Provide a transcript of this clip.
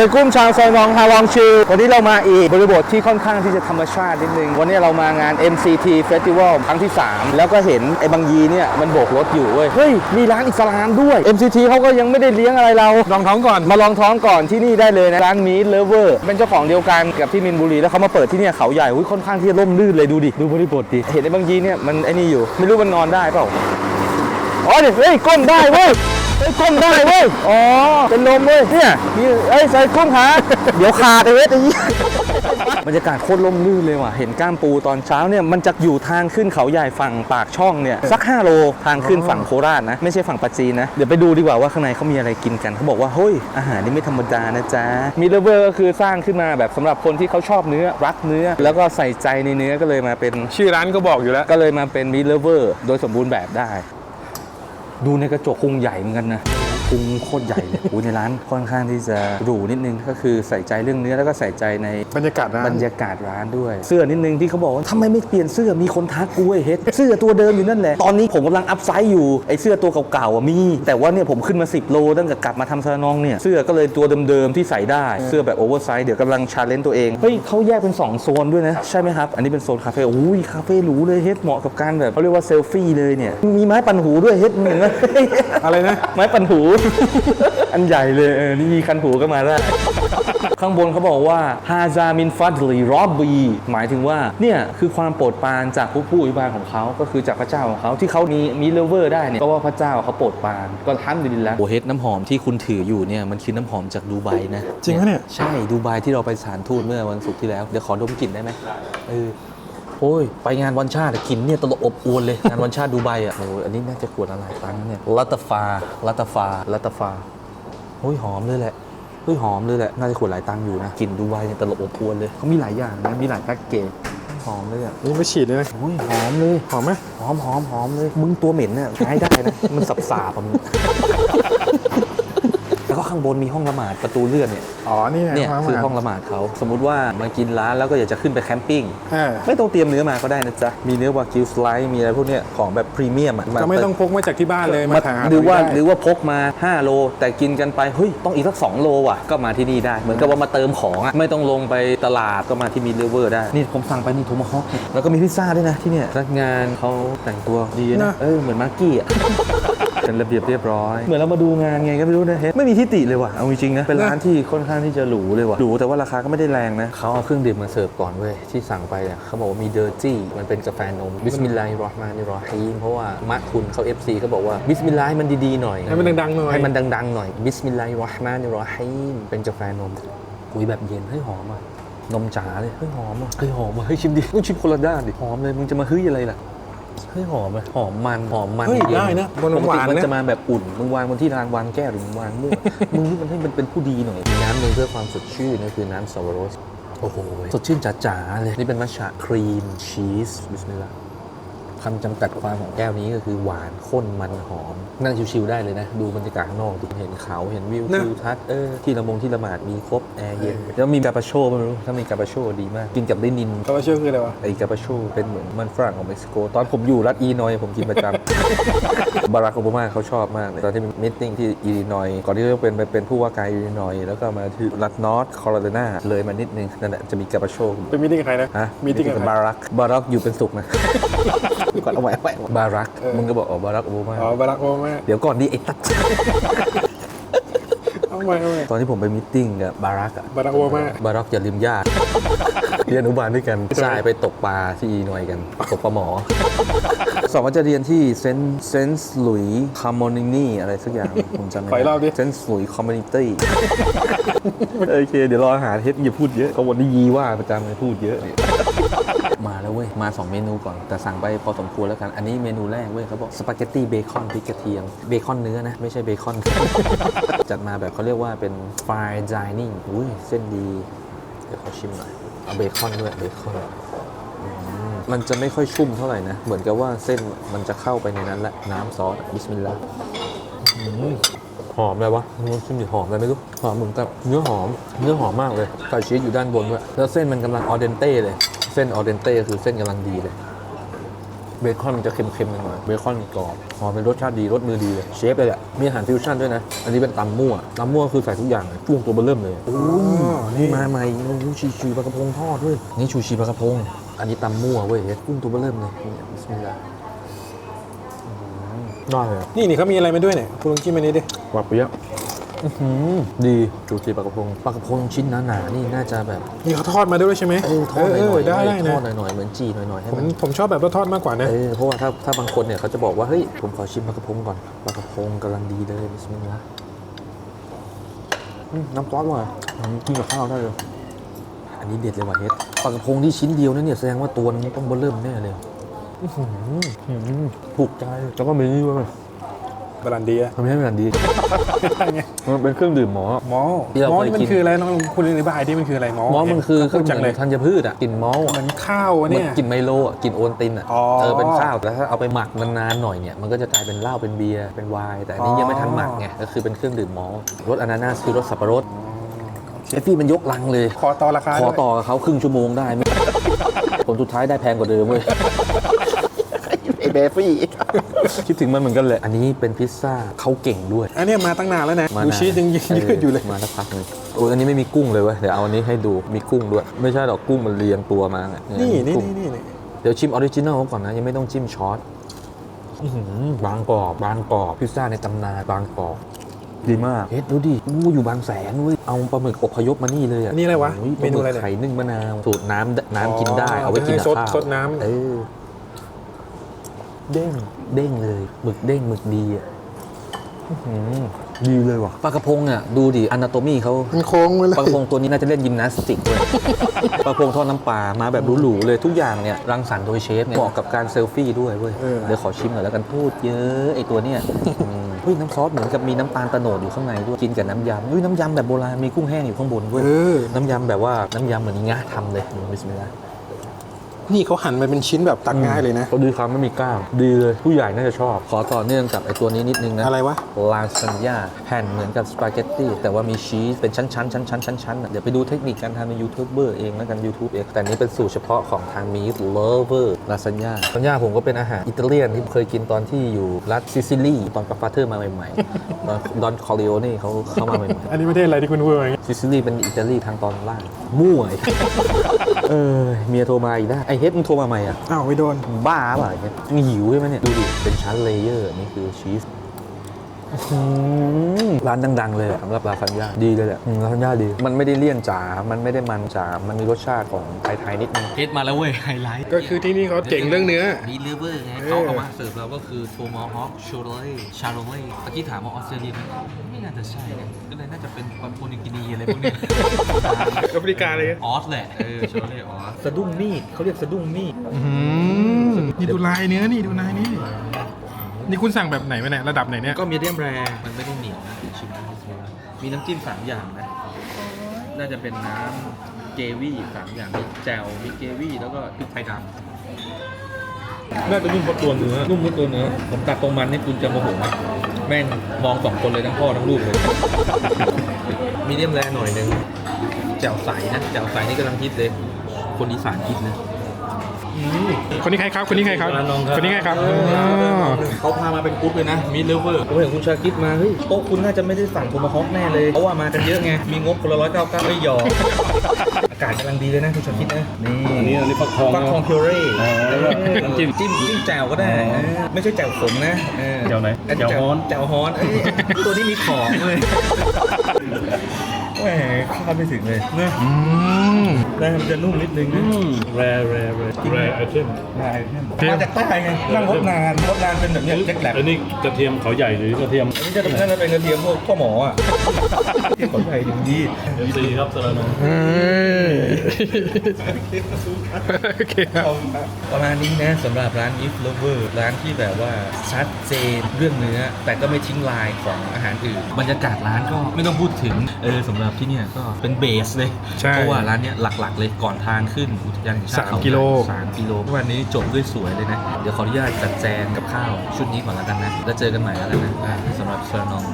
ซกุ้มชางซอยมองฮาวองชูวันนี้เรามาอีกบริบทที่ค่อนข้างที่จะธรรมชาตินิดนึง วันนี้เรามางาน MCT Festival ครั้งที่ 3 แล้วก็เห็นไอ้บางยีเนี่ยมันโบกรถอยู่เว้ย เฮ้ย มีร้านอิสลามด้วย MCT เขาก็ยังไม่ได้เลี้ยงอะไรเรา ลองท้องก่อน มาลองท้องก่อนที่นี่ได้เลยนะ ร้านมี t เลเวอร์เป็นเจ้าของเดียวกันกับที่มินบุรี แล้วเขามาเปิดที่เนี่ยเขาใหญ่อุ๊ยค่อนข้างที่จะร่มรื่นเลยดูดิ ดูบริบทดิ เห็นไอ้บางยีเนี่ยมันไอ้นี่อยู่ ไม่รู้มันนอนได้เปล่า อ๋อเนี่ยเฮ้ยก้มได้เว้ยเฮ้ย ก้มได้เว้ย อ๋อ เป็นลมเว้ย เนี่ยมีเอ้ยใส่กุ้งขาเดี๋ยวขาดไอ้เว้ยไอ้ยี่บรรยากาศโคตรล่มลื่นเลยว่ะ เห็นก้ามปูตอนเช้าเนี่ย มันจะอยู่ทางขึ้นเขาใหญ่ฝั่งปากช่องเนี่ย สัก 5 โลทางขึ้นฝั่งโคราชนะ ไม่ใช่ฝั่งปัจจีนนะ เดี๋ยวไปดูดีกว่าว่าข้างในเขามีอะไรกินกันเขาบอกว่าเฮ้ยอาหารนี่ไม่ธรรมดานะจ๊ะมีเลเวอร์ก็คือสร้างขึ้นมาแบบสำหรับคนที่เขาชอบเนื้อรักเนื้อ แล้วก็ใส่ใจในเนื้อก็เลยมาเป็นชื่อร้านก็บอกอยู่แล้วก็เลยมาเป็นมิเลเวอร์โดยสมบูรณ์แบบได้ ดูในกระจกคงใหญ่เหมือนกันนะ พุงโคตรใหญ่เลยโอ้ยในร้านค่อนข้างที่จะหรูนิดนึงก็คือใส่ใจเรื่องเนื้อแล้วก็ใส่ใจในบรรยากาศร้านบรรยากาศร้านด้วย เสื้อนิดนึงที่เขาบอกว่าทำไมไม่เปลี่ยนเสื้อมีคนทักกูไอ้เฮ็ดเสื้อตัวเดิมอยู่นั่นแหละตอนนี้ผมกำลังอัพไซด์อยู่ไอ้เสื้อตัวเก่าๆอะมี แต่ว่าเนี่ยผมขึ้นมา 10 โลตั้งแต่กลับมาทำซาลองเนี่ยเสื้อก็เลยตัวเดิมๆที่ใส่ได้เสื้อแบบโอเวอร์ไซส์เดี๋ยวกำลังชาเลนจ์ตัวเองเฮ้ยเขาแยกเป็นสองโซนด้วยนะใช่ไหมครับ อันนี้เป็นโซนคาเฟ่อุ้ยคาเฟ่หรูเลยเฮ็ดเหมาะกับการแบบเขาเรียกว่าเซลฟี่เลยเนี่ยมีไม้ปั่นหูด้วยเฮ็ดเหมือนไหมอะไรนะไม้ปั่นหูอันใหญ่เลยเออนี่มีคันหูก็มาได้ ข้างบนเขาบอกว่าฮาซามินฟัดลีรอบบีหมายถึงว่าเนี่ยคือความโปรดปรานจากผู้ผู้อภิบาลของเขาก็คือจากพระเจ้าของเขาที่เขามีมีเลเวอร์ได้เนี่ยก็ว่าพระเจ้าเขาโปรดปรานก็ทันดีแล้วโอเฮดน้ำหอมที่คุณถืออยู่เนี่ยมันคือน้ำหอมจากดูไบนะจริงปะเนี่ยใช่ดูไบที่เราไปสถานทูตเมื่อวันศุกร์ที่แล้วเดี๋ยวขอดมกลิ่นได้ไหมเออ โอ้ยไปงานวันชาติอะกลิ่นเนี่ยตลบอบอวนเลย งานวันชาติดูไบอะโอ้ยอันนี้น่าจะขวดละหลายตังค์นะเนี่ยลัตตาฟาลัตตาฟาลัตตาฟาเฮ้ยหอมเลยแหละเฮ้ยหอมเลยแหละน่าจะขวดหลายตังค์อยู่นะกลิ่นดูไบเนี่ยตลบอบอวนเลยเขามีหลายอย่างนะมีหลายแพ็กเกจหอมเลยอะนี่ไม่ฉีดเลยนะโอ้ยหอมเลยหอมไหมหอมหอมหอมเลยมึงตัวเหม็นเนี่ยใช้ได้นะมันสับสาบๆอะมึงแล้วก็ ข้างบนมีห้องละหมาดประตูเลื่อนเนี่ยอ๋อนี่ไงเนี่ยความคือหมายห้องละหมาดเขาสมมุติว่ามากินร้านแล้วก็อยากจะขึ้นไปแคมปิ้งเออไม่ต้องเตรียมเนื้อมาก็ได้นะจ๊ะมีเนื้อวากิวสไลด์มีอะไรพวกเนี้ยของแบบพรีเมียมอะก็ไม่ต้องพกมาจากที่บ้านเลยมาหาหรือว่าได้หรือว่าพกมา 5 โล แต่กินกันไปเฮ้ยต้องอีกสัก 2 โลว่ะก็มาที่นี่ได้ เหมือนกับว่ามาเติมของอะไม่ต้องลงไปตลาดก็มาที่มีเลเวอร์ได้ นี่ผมสั่งไปนี่โทมาฮอกแล้วก็มีพิซซ่าด้วยนะที่เนี่ยพนักงานเขาแต่งตัวดีนะนะเออเหมือนมาร์กี้อะ เป็นระเบียบเรียบร้อย เหมือนเรามาดูงานไงก็ไม่รู้นะเฮ้ยไม่มีที่ติเลยว่ะเอาจริงๆนะเป็นร้านที่ค่อนข้างที่จะหรูเลยว่ะหรูแต่ว่าราคาก็ไม่ได้แรงนะเขาเอาเครื่องดื่มมาเสิร์ฟก่อนเว้ยที่สั่งไปอะเขาบอกว่ามีเดอร์จี้มันเป็นกาแฟนมบิสมิลลาฮิรเราะห์มานิรเราะฮีมเพราะว่ามะคุณเขา FC ก็บอกว่าบิสมิลลาห์ให้มันดีๆหน่อยให้มันดังๆหน่อยให้มันดังๆหน่อยบิสมิลลาฮิรเราะห์มานิรเราะฮีมเป็นกาแฟนมอุ้ยแบบเย็นเฮ้ยหอมอะนมจ๋าเลยเฮ้ยหอมอะเฮ้ยหอมอะเฮ้ยชิมดิต้องชิมคนละด้านดิหอมเลยมึงจะมาเฮ้ยอะไรล่ะ เฮ้ยหอมเลยหอมมันหอมมันเฮ้ยเย็ได้นะมันปกหติวานมันนะจะมาแบบอุ่นมึงวางบนที่รางวางแก้วหรือมึงวางมั่วมึงนี่มันให้มันเป็นผู้ดีหน่อยมีน้ำหนึ่งเพื่อความสดชื่นนั่นคือน้ำสวรสโอ้โหสดชื่นจ๋าๆเลยนี่เป็นมัชฉะครีมชีสบิสมิลลาห์ คำจำกัดความของแก้วนี้ก็คือหวานข้นมันหอม นั่งชิวๆได้เลยนะ ดูบรรยากาศข้างนอกดิเห็นเขาเห็นวิวนะทิวทัศน์เออที่ละมงที่ละหมาดมีครบแอร์เย็นแล้วมีกาปาโชไม่รู้ถ้ามีกาปาโชดีมาก กินกับลินินเขาว่าชื่อคืออะไรวะไอกาปาโชเป็นเหมือนมันฝรั่งของเม็กซิโก ตอนผมอยู่รัฐอีนอยผมกินประจำ บารักโอบามาเขาชอบมากเลยตอนที่มีมิทติ้งที่อีลินอยก่อนที่จะเป็นไปเป็นผู้ว่าการอีลินอยแล้วก็มาที่รัฐนอร์ทคอโรไลนาเลยมานิดนึงนั่นแหละจะมีกาปาโชเป็นมีติ้งกับใครนะฮะมีติ้งกับกัใครบารักบารักอยู่เป็นสุขนะก่อนเอาไว้เอาไว้บารักเออมึงก็บอกอ๋อบารักโอบามาอ๋อบารักโอบามาเดี๋ยวก่อนดิไอ้ตัดเอาไปเอาไปตอนที่ผมไปมิทติ้งกับบารักอะบารักโอบามาบารักอย่าลืมญาติเรียนอนุบาลด้วยกันใช่ไปตกปลาที่อีนอยกัน ตกปลาหมอ สอบว่าจะเรียนที่เซนเซนส์หลุยคาร์โมนินี่อะไรสักอย่างผมจำไม่ขออีกรอบดิเซนส์หลุยคอมมูนิตี้โอเค เดี๋ยวรออาหารเฮ็ดอย่าพูดเยอะเขาวันนี้ยีว่าประจำเลยพูดเยอะเนี่ยมาแล้วเว้ย มา 2 เมนูก่อน แต่สั่งไปพอสมควรแล้วกัน อันนี้เมนูแรกเว้ยเขาบอกสปาเกตตี้เบคอนพริกกระเทียม เบคอนเนื้อนะ ไม่ใช่เบคอน จัดมาแบบเขาเรียกว่าเป็น fine dining อุ้ยเส้นดี เดี๋ยวขอชิมหน่อย เอาเบคอนด้วยเบคอนอืมมันจะไม่ค่อยชุ่มเท่าไหร่นะ เหมือนกับว่าเส้นมันจะเข้าไปในนั้นแหละน้ำซอสบิสมิลลาห์อืมหอมเลยวะมึงชิมดิหอมอะไรไม่รู้ หอมเหมือนกับเนื้อหอม เนื้อหอมมากเลยใส่ชีสอยู่ด้านบนด้วยแล้วเส้นมันกำลังออเดนเต้เลย เส้นออเดนเต้คือเส้นกำลังดีเลย เบคอนมันจะเค็มๆหน่อยๆเบคอนกรอบหอมเป็นรสชาติดีรสมือดีเลยเชฟเลยแหละมีอาหารฟิวชั่นด้วยนะ อันนี้เป็นตำมั่วตำมั่วคือใส่ทุกอย่างเลยช่วงตัวเบอร์เริ่มเลยโอ้ยนี่มาใหม่โอ้โหชูชีปลากระพงทอดด้วยนี่ชูชีปลากระพง อันนี้ตำมั่วเว้ยกุ้งตัวเบอร์เริ่มเลยนี่บิสมิลลาห์อื้อหือได้เลยอะนี่นี่เขามีอะไรมาด้วยเนี่ยคุณลองจิ้มอันนี้ดิหวานเปรี้ยวอื้อหือ ดีชูชีปลากระพงปลากระพงชิ้นหนาๆนี่น่าจะแบบนี่เขาทอดมาด้วยใช่ไหมเออทอดหน่อยๆได้เว้ยได้ทนะอดหน่อยๆเหมือนจีหน่อยๆให้ผมมันผมชอบแบบทอดมากกว่านะเออเพราะว่าถ้าถ้าบางคนเนี่ยเขาจะบอกว่าเฮ้ยผมขอชิมปลากระพงก่อนปลากระพงกำลังดีเลยบิสมิลลาห์อืมน้ำซอสว่ะอืมกินกับข้าวได้เลยอันนี้เด็ดเลยว่ะเฮ็ดปลากระพงที่ชิ้นเดียวนั่นเนี่ยแสดงว่าตัวนึงต้องเบอร์เริ่มแน่เลยอื้อหืออื้อหือถูกใจแล้วก็มีนี่ด้วย บาลันเดียทำให้มันดี มันเป็นเครื่องดื่มหมอ มอลที่เรามอลเคยนี่มักินนคืออะไรน้องคุณอธิบายที่มันคืออะไรมอลมอมันคือเคพูรื่อดงจังดื่เลมยธัญพืชอะกลิ่นมอลเหมือนข้าวอะมันเนี่ย กลิ่นไมโลอะกลิ่นโอนตินอะอ๋อเออเป็นข้าวแต่ถ้าเอาไปหมักนานๆหน่อยเนี่ยมันก็จะกลายเป็นเหล้าเป็นเบียร์เป็นไวน์แต่อันนี้อ๋อ ยังไม่ทันหมักไงก็คือเป็นเครื่องดื่มมอลต์รสอนานาสคือรสสับปะรดเอฟฟี่มันยกลังเลย ขอต่อราคาขอด้วย ต่อกับเขาครึ่งชั่วโมงได้ไหม ผลสุดท้ายได้แพงกว่าเดิมเว้ย ไอเบฟฟี่คิดถึงมันเหมือนกันเลย อันนี้เป็นพิซซ่าเขาเก่งด้วย อันเนี้ยมาตั้งนานแล้วนะมาดูนานชีสยังยืดอยู่เลยมาสักพักหนึงโอ้ยอันนี้ไม่มีกุ้งเลยเว้ยเดี๋ยวเอาอันนี้ให้ดูมีกุ้งด้วย ไม่ใช่หรอกกุ้งมันเรียงตัวมาเนี่ยนี่นี่กุ้งนี่นี่เดี๋ยวชิมออริจินัลก่อนนะยังไม่ต้องจิ้มช็อตอื้อหือบางกรอบบางกรอบพิซซ่าในตำนานบางกรอบดีมากเฮ็ดดูดิอู้อยู่บางแสนเว้ยเอาปลาหมึกอบพยพมานี่เลยอะอันนี้อะไรวะโยปเมลาหนูมึกอะไรเนี่ยไข่นึ่งมะนาวสูตรน้ำน้ำกินได้อ๋อเอาไว้กินกับจะให้ซดข้าวซดน้ำเออ เด้งเด้งเลยหมึกเด้งหมึกดีอะอื้อหือดีเลยว่ะปลากระพงอะดูดิอนาโตมีเขา มันโค้งมาเลยปลากระพงตัวนี้น่าจะเล่นยิมนาสติกด้วย ปลากระพงทอดน้ำปลามาแบบหรูๆเลยทุกอย่างเนี่ยรังสรรค์โดยเชฟเนี่ยเหมาะกับการเซลฟี่ด้วยเว้ยเออเดี๋ยวขอชิมหน่อยแล้วกันพูดเยอะไอตัวเนี่ยอืมเฮ้ยน้ำซอสเหมือนกับมีน้ำตาลตะโนดอยู่ข้างในด้วยกินกับน้ำยำเฮ้ยน้ำยำแบบโบราณมีกุ้งแห้งอยู่ข้างบนเว้ยเออ น้ำยำแบบว่าน้ำยำเหมือนงาทำเลยบิสมิลลาห์ นี่เขาหั่นมาเป็นชิ้นแบบตักง่ายเลยนะเขาดีครับไม่มีกล้างดีเลยผู้ใหญ่น่าจะชอบ ขอต่อเนื่องกับไอตัวนี้นิดนึงนะอะไรวะ ลาซานญ่าแผ่นเหมือนกับสปาเกตตี้แต่ว่ามีชีสเป็นชั้นๆชั้นๆชั้นๆชั้นๆอะเดี๋ยวไปดูเทคนิคการทำในยูทูบเบอร์เองแล้วกัน YouTube เองแต่นี้เป็นสูตรเฉพาะของทางมีสเลเวอร์ลาซานญ่าลาซานญ่าผมก็เป็นอาหารอิตาเลียนที่เคยกินตอนที่อยู่รัฐซิซิลีตอนกับฟาเธอร์มาใหม่ๆตอนดอนคอริโอนี่เขาเข้ามาใหม่อันนี้ประเทศอะไรที่คุณพูดมาๆซิซิลีเป็นอิตาลีทางตอนล่างมั่วไอ้ เออเมียโทรมาอีกได้ไอเฮ็ดมึงโทรมาใหม่อะอ้าวไม่โดน บ้าเปล่ะเนี่ยมึงหิวใช่ไหมเนี่ย ดูดิ เป็นชั้นเลเยอร์ นี่คือชีส ร้านดัง ๆ เลยอะสำหรับลาซานญ่าดีเลยแหละอืมลาซานญ่าดี มันไม่ได้เลี่ยนจ๋า มันไม่ได้มันจ๋า มันมีรสชาติของไทยๆนิดนึงเทสมาแล้วเว้ยไฮไลท์ก็คือที่นี่เขาเก่งเรื่องเนื้อมีลิเวอร์ไงเออเขาเอามาเสิร์ฟเราก็คือโทมอฮอคชาโรเล่ชาโรเล่ตะกี้ถามว่าออสเตรเลียไหมไม่น่าจะใช่นะก็เลยน่าจะเป็นปัมปูนิกินีอะไรพวกเนี้ยแอฟริกาเลยออสแหละเออชาโรเล่ออสสะดุ้งมีดเขาเรียกสะดุ้งมีดนี่ดูลายเนื้อนี่ดูลายนี่ นี่คุณสั่งแบบไหนมาเนี่ยระดับไหนเนี่ยก็มีเดียมแรมันไม่ได้เหนียวนะเดี๋ยวชิมนะมีน้ำจิ้มสามอย่างนะ น่าจะเป็นน้ำเกวี่สามอย่างมีแจ่วมีเกวี่แล้วก็พริกไทยดำน่าจะนุ่มเพราะตัวเนื้อนุ่มเพราะตัวเนื้อผมตัดตรงมันนี่คุณจะโมโหไหมแม่งมองสองคนเลยทั้งพ่อทั้งลูกเลยมีเดียมแรหน่อยนึงแจ่วใสนะแจ่วใสนี่กำลังฮิตเลย คนอีสานฮิตนะ คนนี้ใครครับ คนนี้ใครครับ คนนี้ใครครับอ๋อเขาพามาเป็นกรุ๊ปเลยนะมีเลเวอร์ผมเห็นคุณชาคิดมาเฮ้ยโต๊ะคุณน่าจะไม่ได้สั่งโทมาฮอคแน่เลยเพราะว่ามากันเยอะไงมีงบคนละร้อยเก้าเก้าไม่ยอมอากาศกำลังดีเลยนะคุณชาคิดนะนี่อันนี้อันนี้ฟักทองฟักทองพิวเร่น้ำจิ้มจิ้มจิ้มแจ่วก็ได้เออไม่ใช่แจ่วขมนะเออแจ่วไหนอันนี้แจ่วฮ้อนแจ่วฮ้อนเอ้ยตัวนี้มีของเลย แหมคาดไม่ถึงเลยนะอืมแรงมันจะนุ่มนิดนึงนะแรแรแรแรไอเทมมาจากใต้ไงนั่งรถนานรถนานเป็นแบบเนี้ยเล็กแหลกอันนี้กระเทียมเขาใหญ่หรือกระเทียมอันนี้จะน่าจะเป็นกระเทียมพวกพ่อหมออะเทียมขนไทยดีดีเอฟซีครับสารนงเฮ้ยโอเคครับประมาณนี้นะสำหรับร้าน If Lover ร้านที่แบบว่าชัดเจนเรื่องเนื้อ แต่ก็ไม่ทิ้งลายของอาหารอื่นบรรยากาศร้านก็ไม่ต้องพูดถึงเออสำหรับที่เนี่ยก็เป็นเบสเลย ใช่เพราะว่าร้านเนี้ยหลักๆ เลยก่อนทางขึ้นอุทยานแห่งชาติสามเขากิโล สามกิโลวันนี้จบด้วยสวยเลยนะ เดี๋ยวขออนุญาตจัดแจงกับข้าวชุดนี้ก่อนแล้วกันนะ แล้วเจอกันใหม่แล้วกันนะอ่าสำหรับเซอร์นอง